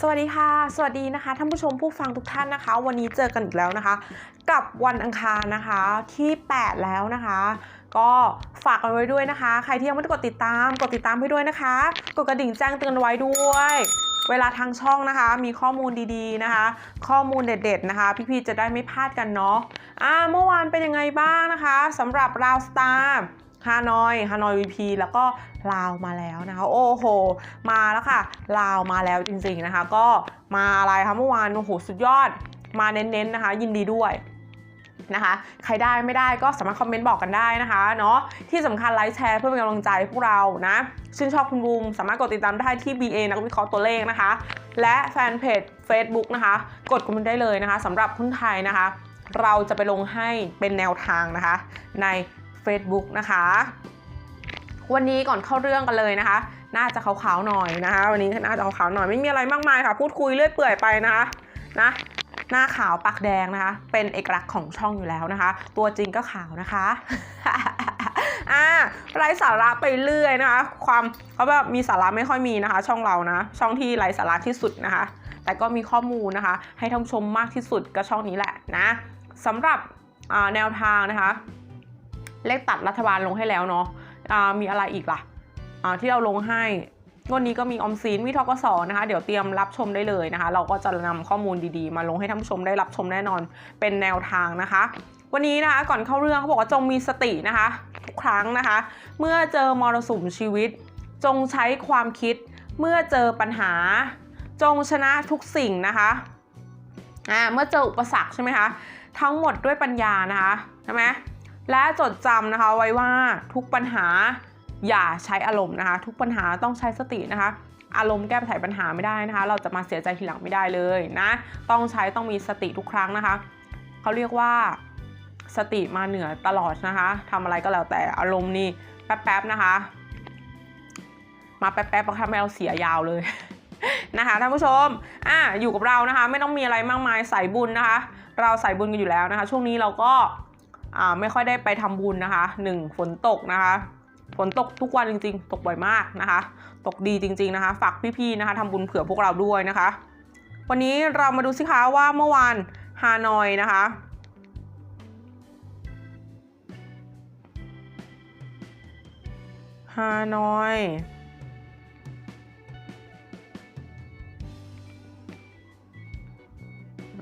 สวัสดีค่ะ สวัสดีนะคะท่านผู้ชมผู้ฟังทุกท่านนะคะ วันนี้เจอกันอีกแล้วนะคะ กับวันอังคารนะคะที่ 8 แล้วนะคะ ก็ฝากกันไว้ด้วยนะคะ ใครที่ยังไม่ได้กดติดตาม กดติดตามให้ด้วยนะคะ กดกระดิ่งแจ้งเตือนไว้ด้วย เวลาทางช่องนะคะ มีข้อมูลดีๆนะคะ ข้อมูลเด็ดๆนะคะ พี่ๆจะได้ไม่พลาดกันเนาะอ่าเมื่อวานเป็นยังไงบ้างนะคะสำหรับราวสตาร์ ฮานอย ฮานอยวีพีแล้วก็ลาวมาแล้วนะคะ โอ้โห มาแล้วค่ะ ลาวมาแล้วจริงๆนะคะ ก็มาอะไรคะเมื่อวานโอ้โหสุดยอด มาเน้นๆนะคะ ยินดีด้วยนะคะ ใครได้ไม่ได้ก็สามารถคอมเมนต์บอกกันได้นะคะเนาะที่สำคัญไลค์แชร์เพื่อเป็นกำลังใจพวกเรานะชื่นชอบคุณบูมสามารถกดติดตามได้ที่ BA นักวิเคราะห์ตัวเลขนะคะ และแฟนเพจ Facebook นะคะ กดคอมเมนต์ได้เลยนะคะสำหรับหุ้นไทยนะคะ เราจะไปลงให้เป็นแนวทางนะคะ ใน Facebook นะคะ วันนี้ก่อนเข้าเรื่องกันเลยนะคะ น่าจะขาวๆหน่อยนะคะ วันนี้น่าจะขาวๆหน่อยไม่มีอะไรมากมายค่ะ พูดคุยเรื่อยเปื่อยไปนะคะนะหน้าขาวปากแดงนะคะ เป็นเอกลักษณ์ของช่องอยู่แล้วนะคะ ตัวจริงก็ขาวนะคะอ่าไร้สาระไปเรื่อยนะคะ ความเขาแบบมีสาระไม่ค่อยมีนะคะ ช่องเรานะ ช่องที่ไร้สาระที่สุดนะคะ แต่ก็มีข้อมูลนะคะ ให้ท่านชมมากที่สุดก็ช่องนี้แหละนะสำหรับแนวทางนะคะ เลขตัดรัฐบาลลงให้แล้วเนาะมีอะไรอีกล่ะที่เราลงให้วดนี้ก็มีออมสินมีทกสนะคะ เดี๋ยวเตรียมรับชมได้เลยนะคะ เราก็จะนำข้อมูลดีๆ มาลงให้ท่านผู้ชมได้รับชมแน่นอนเป็นแนวทางนะคะ วันนี้นะคะก่อนเข้าเรื่องเขาบอกว่าจงมีสตินะคะทุกครั้งนะคะ เมื่อเจอมรสุมชีวิต จงใช้ความคิด เมื่อเจอปัญหา จงชนะทุกสิ่งนะคะอ่าเมื่อเจออุปสรรคใช่ไหมคะทั้งหมดด้วยปัญญานะคะใช่ไหม และจดจำนะคะไว้ว่าทุกปัญหาอย่าใช้อารมณ์นะคะ ทุกปัญหาต้องใช้สตินะคะ อารมณ์แก้ไขปัญหาไม่ได้นะคะ เราจะมาเสียใจทีหลังไม่ได้เลยนะต้องใช้ต้องมีสติทุกครั้งนะคะเขาเรียกว่าสติมาเหนือตลอดนะคะทำอะไรก็แล้วแต่อารมณ์นี่แป๊บๆนะคะ มาแป๊บๆก็ทำให้เราเสียยาวเลยนะคะท่านผู้ชม อะอยู่กับเรานะคะ ไม่ต้องมีอะไรมากมายใส่บุญนะคะ เราใส่บุญกันอยู่แล้วนะคะ ช่วงนี้เราก็ ไม่ค่อยได้ไปทำบุญนะคะหนึ่งฝนตกนะคะฝนตกทุกวันจริง ๆ ตกบ่อยมากนะคะ ตกดีจริง ๆนะคะ ฝากพี่ๆนะคะทำบุญเผื่อพวกเราด้วยนะคะ วันนี้เรามาดูสิคะว่าเมื่อวานฮานอยนะคะฮานอย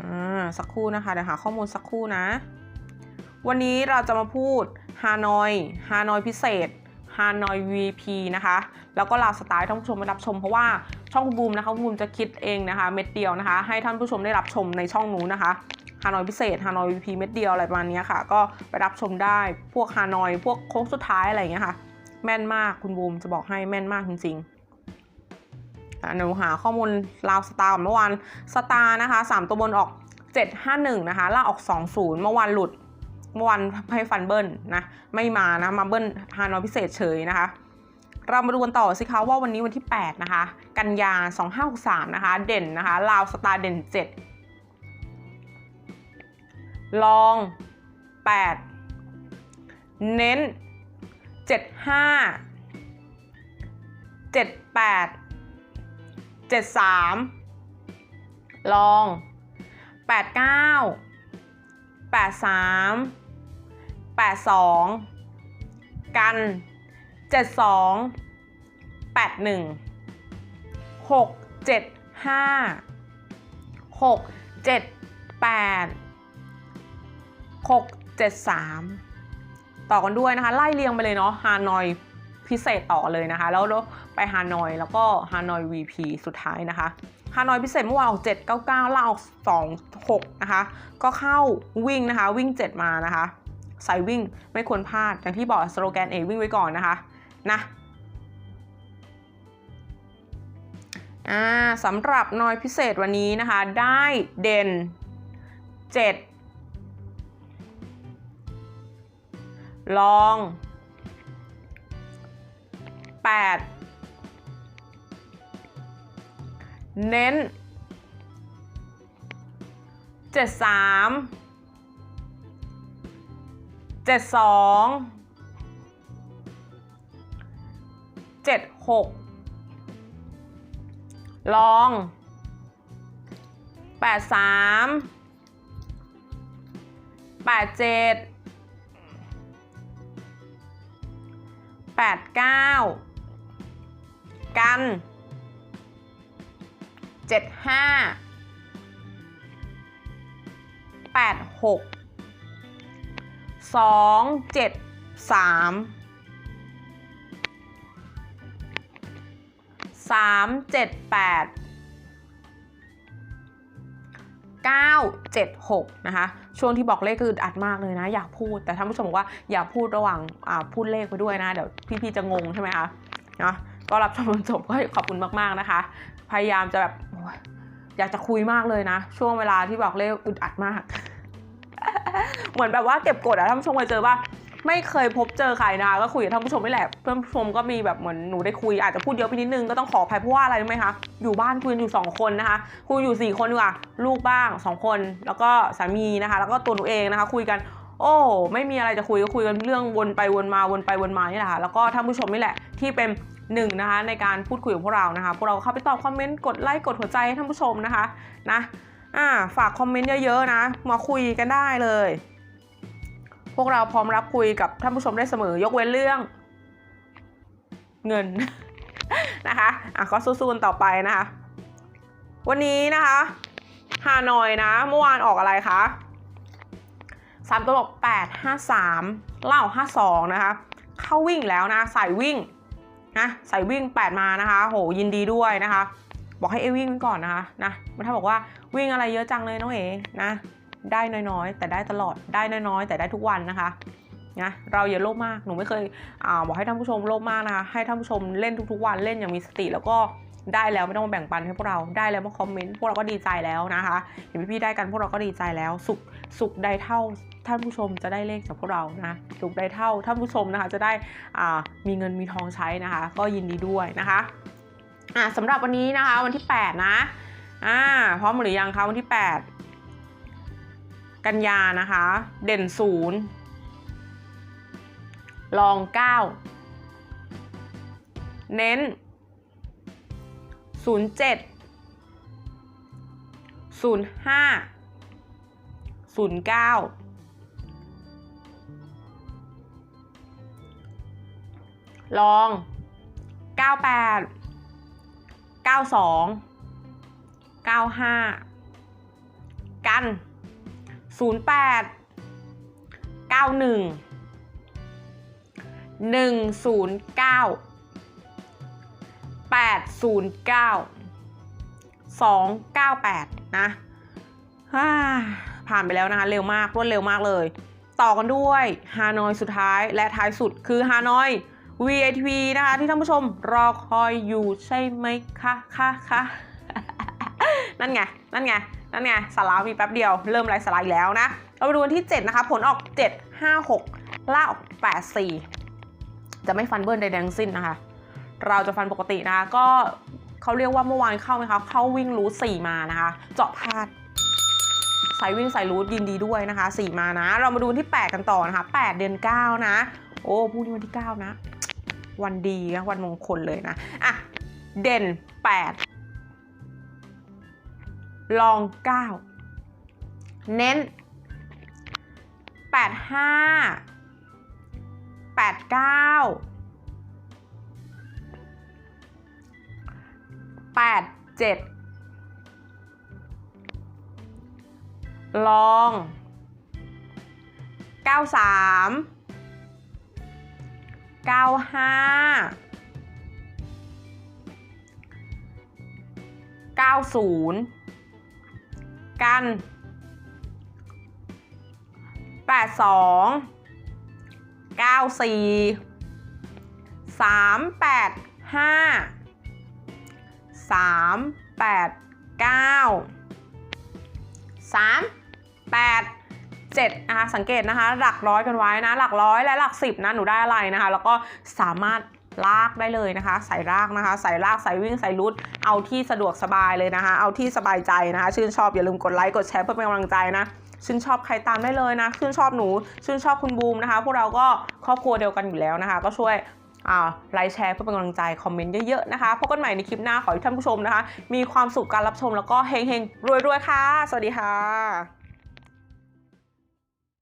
อ่าสักครู่นะคะเดี๋ยวหาข้อมูลสักครู่นะ วันนี้เราจะมาพูดฮานอย ฮานอยพิเศษ ฮานอย VP นะคะ แล้วก็ลาสไตล์ท่านผู้ชมมารับชมเพราะว่าช่องคุณบูมนะคะคุณบูมจะคิดเองนะคะเม็ดเดียวนะคะ ให้ท่านผู้ชมได้รับชมในช่องนู้นนะคะฮานอยพิเศษฮานอย VP เม็ดเดียวอะไรประมาณนี้ค่ะ ก็ไปรับชมได้พวกฮานอย พวกโค้งสุดท้ายอะไรอย่างเงี้ยค่ะ แม่นมากคุณบูมจะบอกให้แม่นมากจริงๆอะเดี๋ยวหาข้อมูลลาวสตาร์เมื่อวานสตาร์นะคะสามตัวบนออก 751 นะคะล่าออก 20 เมื่อวานหลุด เมื่อวานให้ฟันเบิ้ลนะไม่มานะมาเบิ้ลฮานอยพิเศษเฉยนะคะเรามาดูกันต่อสิคะว่าวันนี้วันที่ 8 นะคะ กันยา 2563 นะคะ เด่นนะคะ ลาวสตาร์เด่น 7 ลอง 8 เน้น 75 78 73 ลอง 89 83 82 กัน 72 81 6 7 5 6 7 8 6 7 3 ต่อกันด้วยนะคะ ไล่เรียงไปเลยเนาะฮานอยพิเศษต่อเลยนะคะ แล้วไปฮานอยแล้วก็ฮานอย VP สุดท้ายนะคะฮานอยพิเศษเมื่อวานออก 799ล่าออก 26 นะคะ ก็เข้าวิ่งนะคะ วิ่ง 7 มานะคะ สายวิ่งไม่ควรพลาด อย่างที่บอกสโลแกนเอวิ่งไว้ก่อนนะคะนะสำหรับนอยพิเศษวันนี้นะคะ ได้เด่น 7 ลอง 8 เน้น 73 72 76ลองแปดสามแปดเจ็ดแปดเก้ากันเจ็ดห้าแปดหก สองเจ็ดสามสามเจ็ดแปด976นะคะช่วงที่บอกเลขคืออึดอัดมากเลยนะ อยากพูดแต่ท่านผู้ชมบอกว่าอย่าพูดระหว่างพูดเลขไปด้วยนะ เดี๋ยวพี่ๆจะงงใช่ไหมคะเนาะก็รับชมจนจบก็ขอบคุณมากๆนะคะ พยายามจะแบบอยากจะคุยมากเลยนะ ช่วงเวลาที่บอกเลขอึดอัดมาก เหมือนแบบว่าเก็บกดอะท่านผู้ชมเคยเจอว่าไม่เคยพบเจอใครนะก็คุยกับท่านผู้ชมไม่แหละเพื่อนผู้ชมก็มีแบบเหมือนหนูได้คุยอาจจะพูดเยอะไปนิดนึงก็ต้องขออภัยเพราะว่าอะไรรู้ไหมคะอยู่บ้านคุยอยู่สองคนนะคะคุยอยู่สี่คนดีกว่าลูกบ้างสองคน แล้วก็สามีนะคะ แล้วก็ตัวหนูเองนะคะ คุยกัน โอ้ไม่มีอะไรจะคุยก็คุยกันเรื่องวนไปวนมาวนไปวนมานี่แหละค่ะแล้วก็ท่านผู้ชมนี่แหละที่เป็นหนึ่งนะคะในการพูดคุยกับพวกเรานะคะพวกเราเข้าไปตอบคอมเมนต์กดไลค์กดหัวใจให้ท่านผู้ชมนะคะนะ อ่าฝากคอมเมนต์เยอะๆนะ มาคุยกันได้เลย พวกเราพร้อมรับคุยกับท่านผู้ชมได้เสมอยกเว้นเรื่อง เงินนะคะอะก็สู้ๆกันต่อไปนะคะ วันนี้นะคะฮานอยนะ เมื่อวานออกอะไรคะสามตัวบอกแปดห้าสามเล่าห้าสองนะคะ เข้าวิ่งแล้วนะสายวิ่งนะสายวิ่งแปดมานะคะ โหยินดีด้วยนะคะ บอกให้เอวิ่งไว้ก่อนนะคะนะมันถ้าบอกว่า วิ่งอะไรเยอะจังเลยน้องเอ๋นะ ได้น้อยๆ แต่ได้ตลอดได้น้อยๆ แต่ได้ทุกวันนะคะนะเราอย่าโลภมากหนูไม่เคยอบอกให้ท่านผู้ชมโลภมากนะคะให้ท่านผู้ชมเล่นทุกๆ วันเล่นอย่างมีสติ แล้วก็ได้แล้วไม่ต้องมาแบ่งปันให้พวกเราได้แล้วมาคอมเมนต์พวกเราก็ดีใจแล้วนะคะเห็นพี่ๆได้กันพวกเราก็ดีใจแล้ว สุขสุขใดเท่าท่านผู้ชมจะได้เลขจากพวกเรานะสุขใดเท่าท่านผู้ชมนะคะจะได้มีเงินมีทองใช้นะคะ ก็ยินดีด้วยนะคะอ่าสำหรับวันนี้นะคะวันที่ 8 นะ อ่าพร้อมหรือยังคะวันที่ 8 กันยานะคะ เด่นศูนย์ลองเก้าเน้นศูนย์เจ็ดศูนย์ห้าศูนย์เก้าลองเก้าแปดเก้าสองเก้าห้ากัน 08 91 109 809 298 นะฮ่าผ่านไปแล้วนะคะ เร็วมากรวดเร็วมากเลย ต่อกันด้วยฮานอยสุดท้ายและท้ายสุดคือฮานอย VATV นะคะ ที่ท่านผู้ชมรอคอยอยู่ใช่ไหมคะคะคะ นั่นไง นั่นไง นั่นไงสาระมีแป๊บเดียว เริ่มไลฟ์สาระอีกแล้วนะ เราไปดูวันที่ 7 นะคะ ผลออก 7 5 6ล่าออก 8 4 จะไม่ฟันเบิร์นใดๆทั้งสิ้นนะคะ เราจะฟันปกตินะ ก็เขาเรียกว่าเมื่อวานเข้าไหมคะ เข้าวิ่งรูท4มานะคะ เจาะพลาดสายวิ่งสายรูทยินดีด้วยนะคะ 4 มานะ เรามาดูที่ 8 กันต่อนะคะ 8 เดือน 9 นะ โอ้พรุ่งนี้วันที่ 9 นะ วันดีนะวันมงคลเลยนะ อะ เด่น 8 ลอง 9 เน้น 8 5 8 9 8 7 ลอง 93 95 90 กัน 82 94 385 389 3 8 7นะคะสังเกตนะคะหลักร้อยกันไว้นะหลักร้อยและหลักสิบนะหนูได้อะไรนะคะ แล้วก็สามารถ ลากได้เลยนะคะใส่รากนะคะใส่รากใส่วิ่งใส่รูทเอาที่สะดวกสบายเลยนะคะ เอาที่สบายใจนะคะ ชื่นชอบอย่าลืมกดไลค์กดแชร์เพื่อเป็นกำลังใจนะชื่นชอบใครตามได้เลยนะชื่นชอบหนูชื่นชอบคุณบูมนะคะ พวกเราก็ครอบครัวเดียวกันอยู่แล้วนะคะ ก็ช่วยไลค์แชร์เพื่อเป็นกำลังใจ คอมเมนต์เยอะๆนะคะพบกันใหม่ในคลิปหน้าขอให้ท่านผู้ชมนะคะ มีความสุขการรับชมแล้วก็เฮงๆรวยๆค่ะ สวัสดีค่ะ